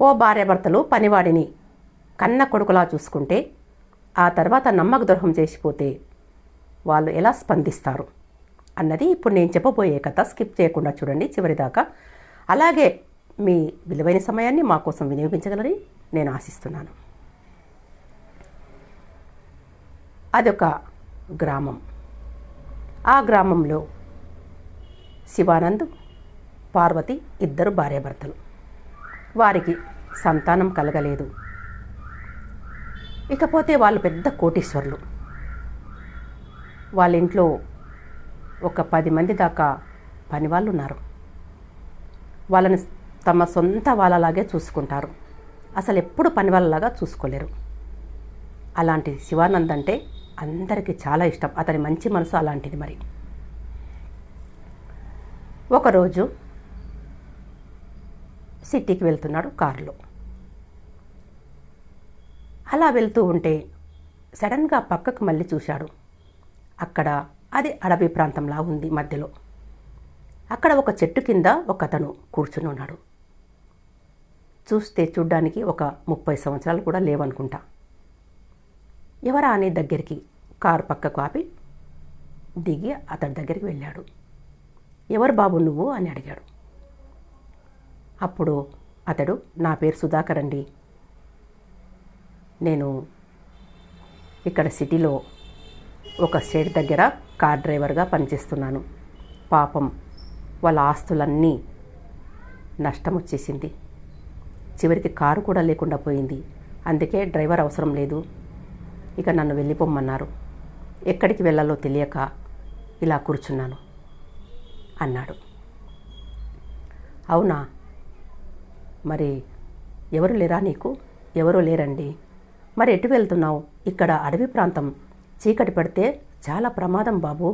ఓ భార్యాభర్తలు పనివాడిని కన్న కొడుకులా చూసుకుంటే ఆ తర్వాత నమ్మక ద్రోహం చేసిపోతే వాళ్ళు ఎలా స్పందిస్తారు అన్నది ఇప్పుడు నేను చెప్పబోయే కథ స్కిప్ చేయకుండా చూడండి చివరిదాకా. అలాగే మీ విలువైన సమయాన్ని మా కోసం వినియోగించగలరని నేను ఆశిస్తున్నాను. అదొక గ్రామం. ఆ గ్రామంలో శివానంద్ పార్వతి ఇద్దరు భార్యాభర్తలు. వారికి సంతానం కలగలేదు. ఇకపోతే వాళ్ళు పెద్ద కోటీశ్వరులు. వాళ్ళ ఇంట్లో ఒక పది మంది దాకా పని వాళ్ళు ఉన్నారు వాళ్ళని తమ సొంత వాళ్ళలాగే చూసుకుంటారు. అసలు ఎప్పుడు పని వాళ్ళలాగా చూసుకోలేరు. అలాంటి శివానంద్ అంటే అందరికీ చాలా ఇష్టం. అతని మంచి మనసు అలాంటిది మరి. ఒకరోజు సిటీకి వెళ్తున్నాడు కారులో. అలా వెళ్తూ ఉంటే సడన్గా పక్కకు మళ్ళీ చూశాడు. అక్కడ అది అడవి ప్రాంతంలా ఉంది మధ్యలో. అక్కడ ఒక చెట్టు కింద ఒక అతను కూర్చుని ఉన్నాడు. చూస్తే చూడ్డానికి ఒక ముప్పై సంవత్సరాలు కూడా లేవనుకుంటా. ఎవరా అనే దగ్గరికి కారు పక్కకు ఆపి దిగి అతడి దగ్గరికి వెళ్ళాడు. ఎవరు బాబు నువ్వు? అని అడిగాడు. అప్పుడు అతడు నా పేరు సుధాకర్ అండి. నేను ఇక్కడ సిటీలో ఒక స్టేట్ దగ్గర కార్ డ్రైవర్గా పనిచేస్తున్నాను. పాపం వాళ్ళ ఆస్తులన్నీ నష్టం వచ్చేసింది. చివరికి కారు కూడా లేకుండా పోయింది. అందుకే డ్రైవర్ అవసరం లేదు. ఇక నన్ను వెళ్ళిపోమ్మన్నారు. ఎక్కడికి వెళ్ళాలో తెలియక ఇలా కూర్చున్నాను అన్నాడు. అవునా? మరి ఎవరు లేరా నీకు? ఎవరూ లేరండి. మరి ఎటు వెళ్తున్నావు? ఇక్కడ అడవి ప్రాంతం. చీకటి పడితే చాలా ప్రమాదం బాబు.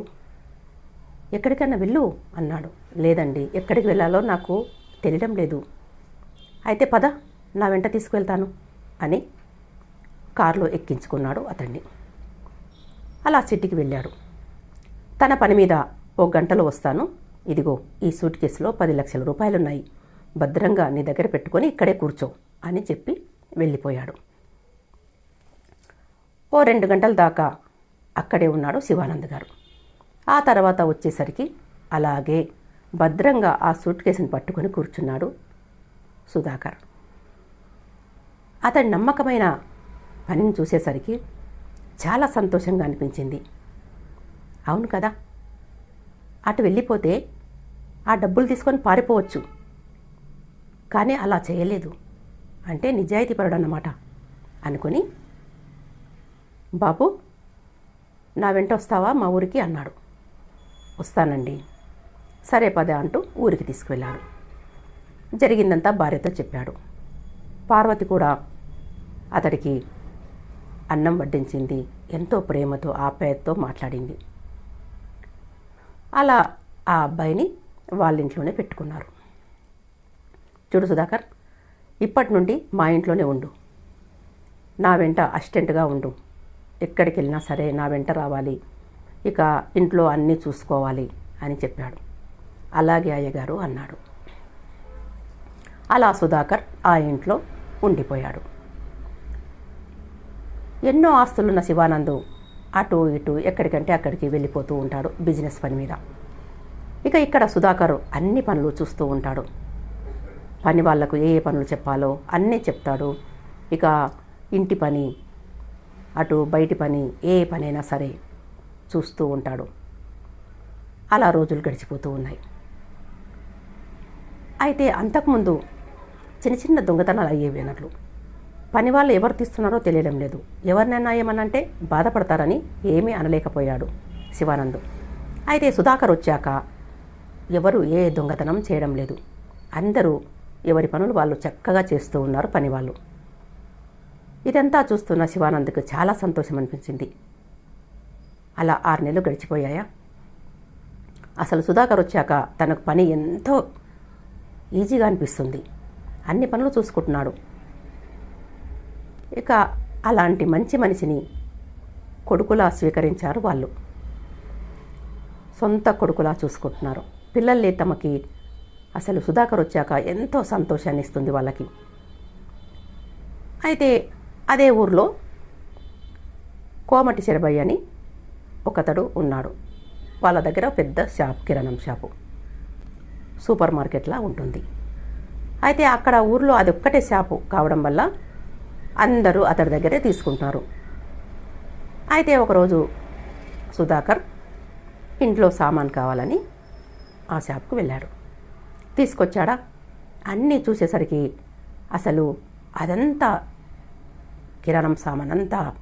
ఎక్కడికైనా వెళ్ళు అన్నాడు. లేదండి ఎక్కడికి వెళ్ళాలో నాకు తెలియడం లేదు. అయితే పద నా వెంట తీసుకువెళ్తాను అని కారులో ఎక్కించుకున్నాడు అతన్ని. అలా సిటీకి వెళ్ళాడు. తన పని మీద ఓ గంటలో వస్తాను. ఇదిగో ఈ సూట్ కేసులో పది లక్షల రూపాయలున్నాయి. భద్రంగా నీ దగ్గర పెట్టుకొని ఇక్కడే కూర్చో అని చెప్పి వెళ్ళిపోయాడు. ఓ రెండు గంటల దాకా అక్కడే ఉన్నాడు శివానంద్ గారు. ఆ తర్వాత వచ్చేసరికి అలాగే భద్రంగా ఆ సూట్ కేసుని పట్టుకొని కూర్చున్నాడు సుధాకర్. అతడి నమ్మకమైన పనిని చూసేసరికి చాలా సంతోషంగా అనిపించింది. అవును కదా? అటు వెళ్ళిపోతే ఆ డబ్బులు తీసుకొని పారిపోవచ్చు. కానీ అలా చేయలేదు. అంటే నిజాయితీపరుడు అన్నమాట అనుకొని బాబు నా వెంట వస్తావా? మా ఊరికి అన్నాడు. వస్తానండి. సరే పదే అంటూ ఊరికి తీసుకువెళ్ళాడు. జరిగిందంతా భార్యతో చెప్పాడు. పార్వతి కూడా అతడికి అన్నం వడ్డించింది. ఎంతో ప్రేమతో ఆప్యాయతతో మాట్లాడింది. అలా ఆ అబ్బాయిని వాళ్ళ ఇంట్లోనే పెట్టుకున్నారు. చూడు సుధాకర్ ఇప్పటి నుండి మా ఇంట్లోనే ఉండు. నా వెంట అసిస్టెంట్గా ఉండు. ఎక్కడికి వెళ్ళినా సరే నా వెంట రావాలి. ఇక ఇంట్లో అన్నీ చూసుకోవాలి అని చెప్పాడు. అలాగే అయ్యగారు అన్నాడు అలా సుధాకర్ ఆ ఇంట్లో ఉండిపోయాడు. ఎన్నో ఆస్తులున్న శివానందు అటు ఇటు ఎక్కడికంటే అక్కడికి వెళ్ళిపోతూ ఉంటాడు బిజినెస్ పని మీద. ఇక ఇక్కడ సుధాకర్ అన్ని పనులు చూస్తూ ఉంటాడు. పని వాళ్ళకు ఏ ఏ పనులు చెప్పాలో అన్నీ చెప్తాడు. ఇక ఇంటి పని అటు బయటి పని ఏ పనైనా సరే చూస్తూ ఉంటాడు. అలా రోజులు గడిచిపోతూ ఉన్నాయి. అయితే అంతకుముందు చిన్న చిన్న దొంగతనాలు అయ్యేవి అన్నట్లు పని వాళ్ళు ఎవరు తీస్తున్నారో తెలియడం లేదు. ఎవరినైనా ఏమనంటే బాధపడతారని ఏమీ అనలేకపోయాడు శివానంద్. అయితే సుధాకర్ వచ్చాక ఎవరు ఏ దొంగతనం చేయడం లేదు. అందరూ ఎవరి పనులు వాళ్ళు చక్కగా చేస్తూ ఉన్నారు పని వాళ్ళు ఇదంతా చూస్తున్న శివానంద్కు చాలా సంతోషం అనిపించింది. అలా ఆరు నెలలు గడిచిపోయాయా? అసలు సుధాకర్ వచ్చాక తనకు పని ఎంతో ఈజీగా అనిపిస్తుంది. అన్ని పనులు చూసుకుంటున్నాడు. ఇక అలాంటి మంచి మనిషిని కొడుకులా స్వీకరించారు వాళ్ళు. సొంత కొడుకులా చూసుకుంటున్నారు. పిల్లల్ని తమకి అసలు సుధాకర్ వచ్చాక ఎంతో సంతోషాన్ని ఇస్తుంది వాళ్ళకి. అయితే అదే ఊర్లో కోమటి శరభయ్య అని ఒకతడు ఉన్నాడు. వాళ్ళ దగ్గర పెద్ద షాప్ కిరాణం షాపు. సూపర్ మార్కెట్లా ఉంటుంది. అయితే అక్కడ ఊర్లో అది ఒక్కటే షాపు కావడం వల్ల అందరూ అతడి దగ్గరే తీసుకుంటున్నారు. అయితే ఒకరోజు సుధాకర్ ఇంట్లో సామాన్ కావాలని ఆ షాప్కు వెళ్ళాడు. తీసుకొచ్చాడా? అన్నీ చూసేసరికి అసలు అదంతా కిరాణం సామాన్ అంతా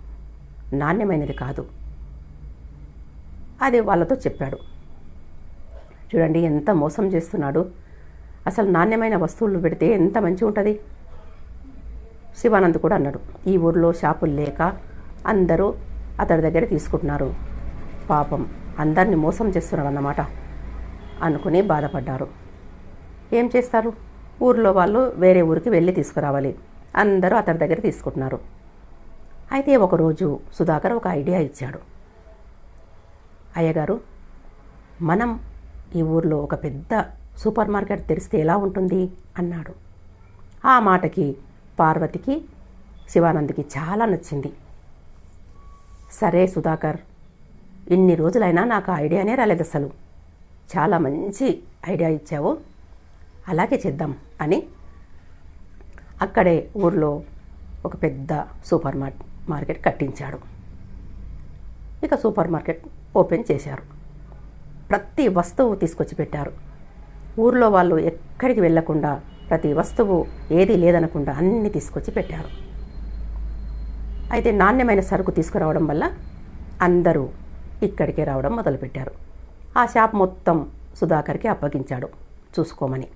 నాణ్యమైనది కాదు. అది వాళ్ళతో చెప్పాడు. చూడండి ఎంత మోసం చేస్తున్నాడు. అసలు నాణ్యమైన వస్తువులు పెడితే ఎంత మంచిగా ఉంటుంది? శివానంద్ కూడా అన్నాడు. ఈ ఊర్లో షాపులు లేక అందరూ అతడి దగ్గర తీసుకుంటున్నారు. పాపం అందరిని మోసం చేస్తున్నాడు అన్నమాట అనుకుని బాధపడ్డారు. ఏం చేస్తారు? ఊర్లో వాళ్ళు వేరే ఊరికి వెళ్ళి తీసుకురావాలి. అందరూ అతని దగ్గర తీసుకుంటున్నారు. అయితే ఒకరోజు సుధాకర్ ఒక ఐడియా ఇచ్చాడు. అయ్యగారు మనం ఈ ఊర్లో ఒక పెద్ద సూపర్ మార్కెట్ తెరిస్తే ఎలా ఉంటుంది? అన్నాడు. ఆ మాటకి పార్వతికి శివానంద్కి చాలా నచ్చింది. సరే సుధాకర్ ఇన్ని రోజులైనా నాకు ఆ ఐడియానే రాలేదు అసలు. చాలా మంచి ఐడియా ఇచ్చావు. అలాగే చేద్దాం అని అక్కడే ఊర్లో ఒక పెద్ద సూపర్ మార్ మార్కెట్ కట్టించాడు. ఇక సూపర్ మార్కెట్ ఓపెన్ చేశారు. ప్రతి వస్తువు తీసుకొచ్చి పెట్టారు. ఊర్లో వాళ్ళు ఎక్కడికి వెళ్ళకుండా ప్రతి వస్తువు ఏది లేదనకుండా అన్ని తీసుకొచ్చి పెట్టారు. అయితే నాణ్యమైన సరుకు తీసుకురావడం వల్ల అందరూ ఇక్కడికే రావడం మొదలుపెట్టారు. ఆ షాప్ మొత్తం సుధాకర్కి అప్పగించాడు. చూసుకోమని.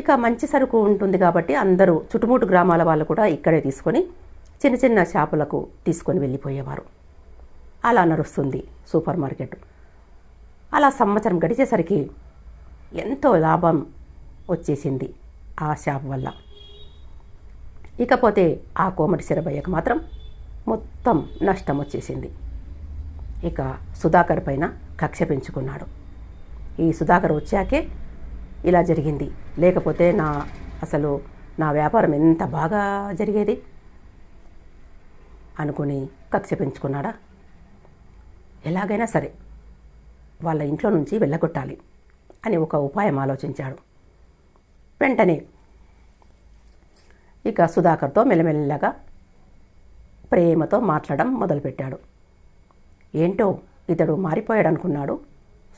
ఇక మంచి సరుకు ఉంటుంది కాబట్టి అందరూ చుట్టుముట్టు గ్రామాల వాళ్ళు కూడా ఇక్కడే తీసుకొని చిన్న చిన్న షాపులకు తీసుకొని వెళ్ళిపోయేవారు. అలా నడుస్తుంది సూపర్ మార్కెట్. అలా సంవత్సరం గడిచేసరికి ఎంతో లాభం వచ్చేసింది ఆ షాప్ వల్ల. ఇకపోతే ఆ కోమటి శరభయ్యకు మాత్రం మొత్తం నష్టం వచ్చేసింది. ఇక సుధాకర్ పైన కక్ష పెంచుకున్నాడు. ఈ సుధాకర్ వచ్చాకే ఇలా జరిగింది. లేకపోతే నా అసలు నా వ్యాపారం ఎంత బాగా జరిగేది? అనుకుని కక్ష పెంచుకున్నాడా ఎలాగైనా సరే వాళ్ళ ఇంట్లో నుంచి వెళ్ళగొట్టాలి అని ఒక ఉపాయం ఆలోచించాడు. వెంటనే ఇక సుధాకర్తో మెల్లమెల్లగా ప్రేమతో మాట్లాడడం మొదలుపెట్టాడు. ఏంటో ఇతడు మారిపోయాడు అనుకున్నాడు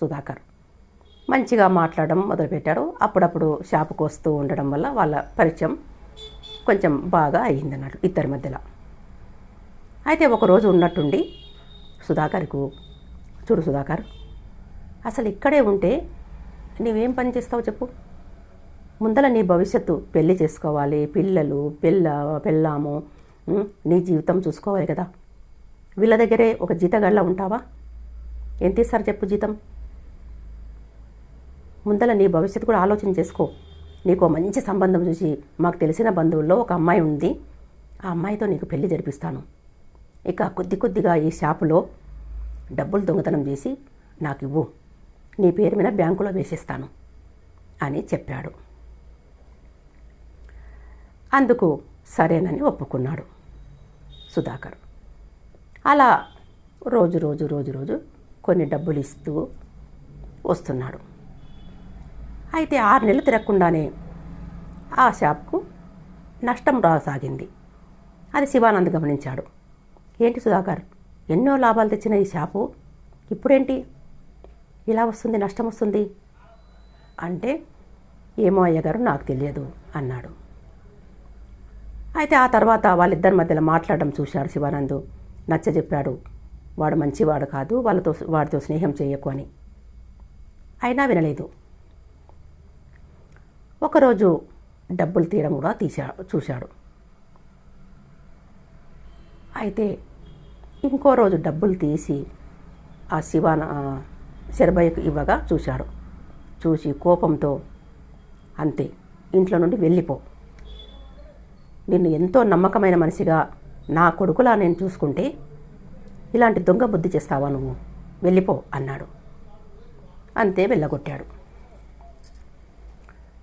సుధాకర్. మంచిగా మాట్లాడడం మొదలుపెట్టాడు అప్పుడప్పుడు షాపుకు వస్తూ ఉండడం వల్ల వాళ్ళ పరిచయం కొంచెం బాగా అయ్యిందన్నట్టు ఇద్దరి మధ్యలో. అయితే ఒకరోజు ఉన్నట్టుండి సుధాకర్కు చూడు సుధాకర్ అసలు ఇక్కడే ఉంటే నీవేం పని చేస్తావు చెప్పు. ముందల నీ భవిష్యత్తు పెళ్ళి చేసుకోవాలి. పిల్లలు పిల్ల పెళ్ళాము నీ జీవితం చూసుకోవాలి కదా. వీళ్ళ దగ్గరే ఒక జీతగాళ్ళ ఉంటావా? ఎంత ఇస్తారు చెప్పు జీతం? ముందల నీ భవిష్యత్తు కూడా ఆలోచన చేసుకో. నీకు మంచి సంబంధం చూసి మాకు తెలిసిన బంధువుల్లో ఒక అమ్మాయి ఉంది. ఆ అమ్మాయితో నీకు పెళ్ళి జరిపిస్తాను. ఇక కొద్ది కొద్దిగా ఈ షాపులో డబ్బులు దొంగతనం చేసి నాకు ఇవ్వు. నీ పేరు మీద బ్యాంకులో వేసేస్తాను అని చెప్పాడు. అందుకు సరేనని ఒప్పుకున్నాడు సుధాకర్. అలా రోజు రోజు రోజు రోజు కొన్ని డబ్బులు ఇస్తూ వస్తున్నాడు. అయితే ఆరు నెలలు తిరగకుండానే ఆ షాప్కు నష్టం రాసాగింది. అది శివానంద్ గమనించాడు. ఏంటి సుధాకర్? ఎన్నో లాభాలు తెచ్చిన ఈ షాపు? ఇప్పుడేంటి? ఇలా వస్తుంది నష్టం వస్తుంది? అంటే ఏమో అయ్యగారు నాకు తెలియదు అన్నాడు. అయితే ఆ తర్వాత వాళ్ళిద్దరి మధ్యలో మాట్లాడడం చూశాడు శివానంద్. నచ్చజెప్పాడు. వాడు మంచివాడు కాదు వాళ్ళతో వాడితో స్నేహం చేయకు అని. అయినా వినలేదు. ఒకరోజు డబ్బులు తీయడం కూడా తీసా చూశాడు. అయితే ఇంకో రోజు డబ్బులు తీసి ఆ శివాన శరభయ్యకు ఇవ్వగా చూశాడు. చూసి కోపంతో అంతే ఇంట్లో నుండి వెళ్ళిపో. నిన్ను ఎంతో నమ్మకమైన మనిషిగా నా కొడుకులా నేను చూసుకుంటే ఇలాంటి దొంగ బుద్ధి చేస్తావా నువ్వు? వెళ్ళిపో అన్నాడు. అంతే వెళ్ళగొట్టాడు.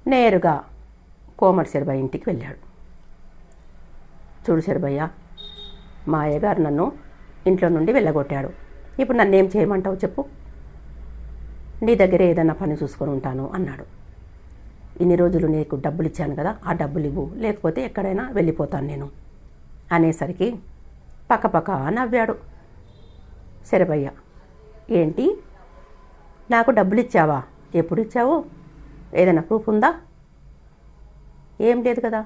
నేరుగా కోమటి శరభయ్య ఇంటికి వెళ్ళాడు. చూడు శరభయ్య మా అయ్యగారు నన్ను ఇంట్లో నుండి వెళ్ళగొట్టాడు. ఇప్పుడు నన్ను ఏం చేయమంటావు చెప్పు. నీ దగ్గరే ఏదైనా పని చూసుకొని ఉంటాను అన్నాడు. ఇన్ని రోజులు నీకు డబ్బులు ఇచ్చాను కదా ఆ డబ్బులు ఇవ్వు లేకపోతే ఎక్కడైనా వెళ్ళిపోతాను నేను అనేసరికి పక్కపక్క నవ్వాడు శరభయ్య. ఏంటి? నాకు డబ్బులు ఇచ్చావా ఎప్పుడు ఇచ్చావు? ఏదైనా ప్రూఫ్ ఉందా? ఏం లేదు కదా.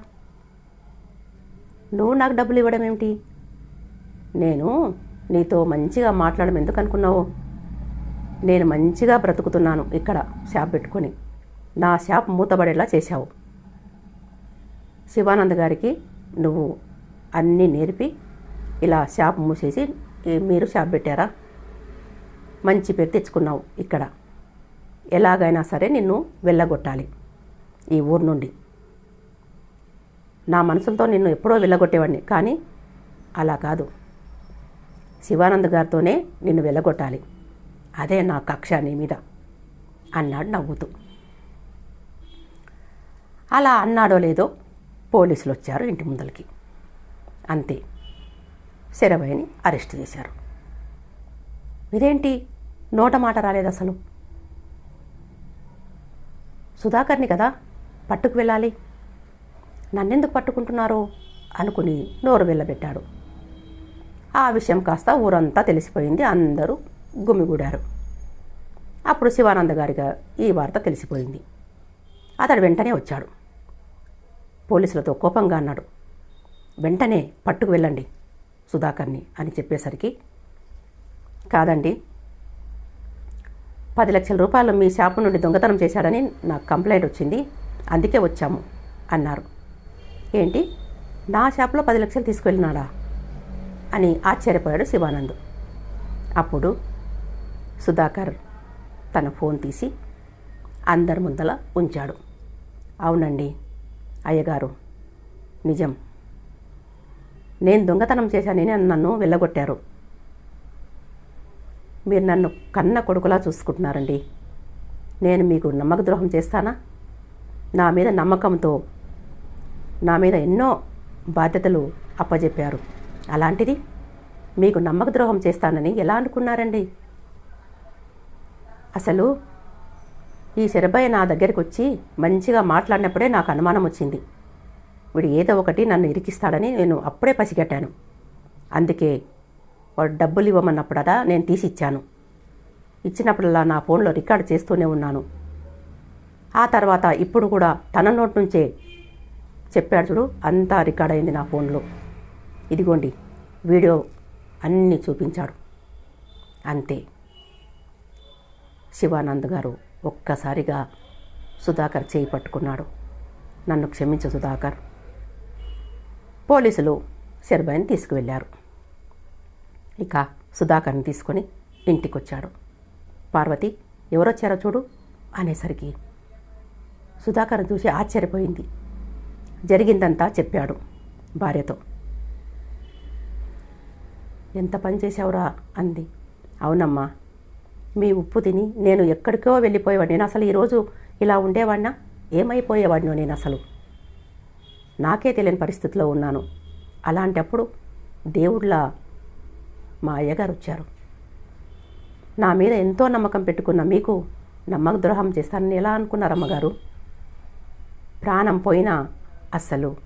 నువ్వు నాకు డబ్బులు ఇవ్వడం ఏమిటి? నేను నీతో మంచిగా మాట్లాడడం ఎందుకు అనుకున్నావు? నేను మంచిగా బ్రతుకుతున్నాను ఇక్కడ షాప్ పెట్టుకొని. నా షాప్ మూతబడేలా చేశావు. శివానంద్ గారికి నువ్వు అన్నీ నేర్పి ఇలా షాప్ మూసేసి మీరు షాప్ పెట్టారా? మంచి పేరు తెచ్చుకున్నావు ఇక్కడ. ఎలాగైనా సరే నిన్ను వెళ్ళగొట్టాలి ఈ ఊరు నుండి. నా మనసులతో నిన్ను ఎప్పుడో వెళ్ళగొట్టేవాడిని కానీ అలా కాదు. శివానంద్ గారితోనే నిన్ను వెళ్ళగొట్టాలి. అదే నా కక్ష నీ మీద అన్నాడు నవ్వుతూ. అలా అన్నాడో లేదో పోలీసులు వచ్చారు ఇంటి ముందలకి. అంతే. శరభయ్యని అరెస్ట్ చేశారు. ఇదేంటి? నోట మాట రాలేదు అసలు సుధాకర్ని కదా పట్టుకు వెళ్ళాలి. నన్నెందుకు పట్టుకుంటున్నారో అనుకుని నోరు వెళ్ళబెట్టాడు. ఆ విషయం కాస్త ఊరంతా తెలిసిపోయింది. అందరూ గుమిగూడారు. అప్పుడు శివానంద గారిగా ఈ వార్త తెలిసిపోయింది. అతడు వెంటనే వచ్చాడు. పోలీసులతో కోపంగా అన్నాడు. వెంటనే పట్టుకు వెళ్ళండి సుధాకర్ని అని చెప్పేసరికి కాదండి పది లక్షల రూపాయలు మీ షాపు నుండి దొంగతనం చేశాడని నాకు కంప్లైంట్ వచ్చింది. అందుకే వచ్చాము అన్నారు. ఏంటి? నా షాప్లో పది లక్షలు తీసుకువెళ్ళినాడా? అని ఆశ్చర్యపోయాడు శివానంద్. అప్పుడు సుధాకర్ తన ఫోన్ తీసి అందరి ముందల ఉంచాడు. అవునండి అయ్యగారు నిజం. నేను దొంగతనం చేశానని నన్ను వెళ్ళగొట్టారు. మీరు నన్ను కన్న కొడుకులా చూసుకుంటున్నారండి. నేను మీకు నమ్మక ద్రోహం చేస్తానా? నా మీద నమ్మకంతో నా మీద ఎన్నో బాధ్యతలు అప్పజెప్పారు. అలాంటిది మీకు నమ్మక ద్రోహం చేస్తానని ఎలా అనుకున్నారండి? అసలు ఈ శరభయ్య నా దగ్గరికి వచ్చి మంచిగా మాట్లాడినప్పుడే నాకు అనుమానం వచ్చింది. వీడు ఏదో ఒకటి నన్ను ఇరికిస్తాడని నేను అప్పుడే పసిగట్టాను. అందుకే వాడు డబ్బులు ఇవ్వమన్నప్పుడదా నేను తీసి ఇచ్చాను ఇచ్చినప్పుడల్లా నా ఫోన్లో రికార్డ్ చేస్తూనే ఉన్నాను. ఆ తర్వాత ఇప్పుడు కూడా తన నోటి నుంచే చెప్పాడు చూడు అంతా రికార్డ్ అయింది నా ఫోన్లో. ఇదిగోండి వీడియో అన్నీ చూపించాడు. అంతే. శివానంద్ గారు ఒక్కసారిగా సుధాకర్ చేయి పట్టుకున్నాడు. నన్ను క్షమించు సుధాకర్. పోలీసులు శర్బాయిని తీసుకువెళ్ళారు. ఇక సుధాకర్ని తీసుకొని ఇంటికొచ్చాడు. పార్వతి ఎవరొచ్చారో చూడు అనేసరికి సుధాకర్ని చూసి ఆశ్చర్యపోయింది. జరిగిందంతా చెప్పాడు భార్యతో. ఎంత పని చేసావురా అంది. అవునమ్మా మీ ఉప్పు తిని నేను ఎక్కడికో వెళ్ళిపోయేవాడిని. నేను అసలు ఈరోజు ఇలా ఉండేవాడినా? ఏమైపోయేవాడినో నేను అసలు? నాకే తెలియని పరిస్థితిలో ఉన్నాను. అలాంటప్పుడు దేవుళ్ళ మా అయ్యగారు వచ్చారు. నా మీద ఎంతో నమ్మకం పెట్టుకున్న మీకు నమ్మక ద్రోహం చేస్తానని ఎలా అనుకున్నారు అమ్మగారు? ప్రాణం పోయినా అస్సలు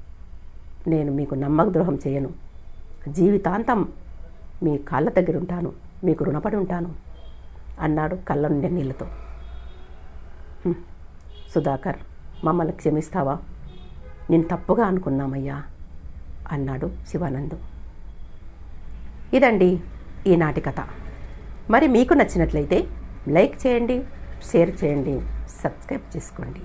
నేను మీకు నమ్మక ద్రోహం చేయను. జీవితాంతం మీ కాళ్ళ దగ్గర ఉంటాను మీకు రుణపడి ఉంటాను అన్నాడు కళ్ళ నుండి నీళ్ళతో. సుధాకర్ మమ్మల్ని క్షమిస్తావా? నేను తప్పుగా అనుకున్నామయ్యా అన్నాడు శివానందం. ఇదండి ఈనాటి కథ. మరి మీకు నచ్చినట్లయితే లైక్ చేయండి షేర్ చేయండి సబ్స్క్రైబ్ చేసుకోండి.